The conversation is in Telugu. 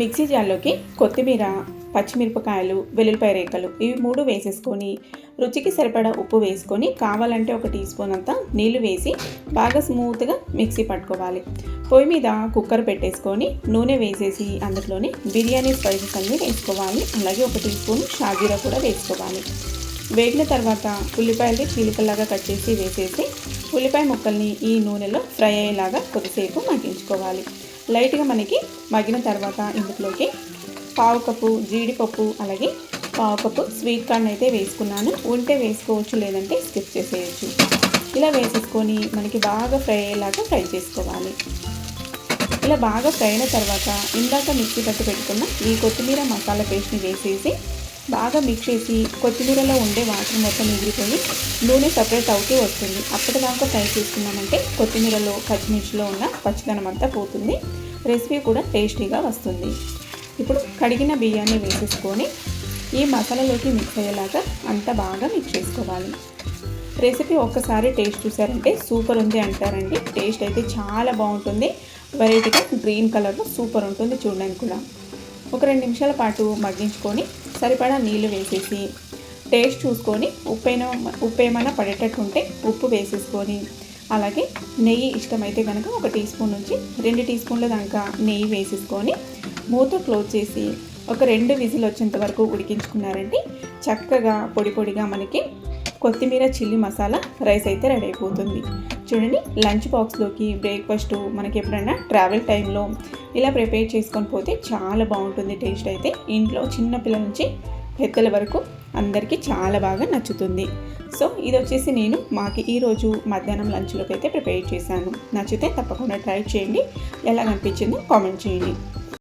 మిక్సీ జార్లోకి కొత్తిమీర పచ్చిమిరపకాయలు వెల్లుల్లిపాయ రేఖలు ఇవి మూడు వేసేసుకొని రుచికి సరిపడా ఉప్పు వేసుకొని కావాలంటే ఒక టీ స్పూన్ అంతా నీళ్ళు వేసి బాగా స్మూత్గా మిక్సీ పట్టుకోవాలి. పొయ్యి మీద కుక్కర్ పెట్టేసుకొని నూనె వేసేసి అందులోనే బిర్యానీ స్పైసెస్ అన్నీ వేసుకోవాలి. అలాగే ఒక టీ స్పూన్ షాజీరా కూడా వేసుకోవాలి. వేగిన తర్వాత ఉల్లిపాయలు చీలికల్లాగా కట్ చేసి వేసేసి ఉల్లిపాయ ముక్కల్ని ఈ నూనెలో ఫ్రై అయ్యేలాగా కొద్దిసేపు మగ్గించుకోవాలి. లైట్గా మనకి మగ్గిన తర్వాత ఇందులోకి పావు కప్పు జీడిపప్పు అలాగే పావు కప్పు స్వీట్ కార్న్ అయితే వేసుకున్నాను. ఉంటే వేసుకోవచ్చు లేదంటే స్కిప్ చేసేయచ్చు. ఇలా వేసేసుకొని మనకి బాగా ఫ్రై అయ్యేలాగా ఫ్రై చేసుకోవాలి. ఇలా బాగా ఫ్రై అయిన తర్వాత ఇందాక మిక్సీ పట్టు పెట్టుకున్న ఈ కొత్తిమీర మసాలా పేస్ట్ని వేసేసి బాగా మిక్స్ చేసి కొత్తిమీరలో ఉండే వాటర్ మొత్తం ఎగిరిపోయి నూనె సపరేట్ అవుతూ వస్తుంది. అప్పటిదాకా ఫ్రై చేసుకున్నామంటే కొత్తిమీరలో పచ్చిమిర్చిలో ఉన్న పచ్చిదనం అంతా పోతుంది. రెసిపీ కూడా టేస్టీగా వస్తుంది. ఇప్పుడు కడిగిన బియ్యాన్ని వేసేసుకొని ఈ మసాలాలోకి మిక్స్ అయ్యేలాగా అంతా బాగా మిక్స్ చేసుకోవాలి. రెసిపీ ఒక్కసారి టేస్ట్ చూసారంటే సూపర్ ఉంది అంటారండి. టేస్ట్ అయితే చాలా బాగుంటుంది. వెరైటీగా గ్రీన్ కలర్లో సూపర్ ఉంటుంది చూడడానికి కూడా. ఒక రెండు నిమిషాల పాటు మగ్గించుకొని సరిపడా నీళ్ళు వేసేసి టేస్ట్ చూసుకొని ఉప్పు అయినా ఉప్పు ఏమైనా పడేటట్టు ఉంటే ఉప్పు వేసేసుకొని అలాగే నెయ్యి ఇష్టమైతే కనుక ఒక టీ స్పూన్ నుంచి రెండు టీ స్పూన్ల దాకా నెయ్యి వేసేసుకొని మూత క్లోజ్ చేసి ఒక రెండు విజిల్ వచ్చేంత వరకు ఉడికించుకున్నారంటే చక్కగా పొడి పొడిగా మనకి కొత్తిమీర చిల్లీ మసాలా రైస్ అయితే రెడీ అయిపోతుంది. చూడండి లంచ్ బాక్స్లోకి బ్రేక్ఫాస్ట్ మనకి ఎప్పుడైనా ట్రావెల్ టైంలో ఇలా ప్రిపేర్ చేసుకొని పోతే చాలా బాగుంటుంది టేస్ట్ అయితే. ఇంట్లో చిన్న పిల్లల నుంచి పెద్దల వరకు అందరికీ చాలా బాగా నచ్చుతుంది. సో ఇది వచ్చేసి నేను మాకు ఈరోజు మధ్యాహ్నం లంచ్లోకి అయితే ప్రిపేర్ చేశాను. నచ్చితే తప్పకుండా ట్రై చేయండి. ఎలా అనిపించిందో కామెంట్ చేయండి.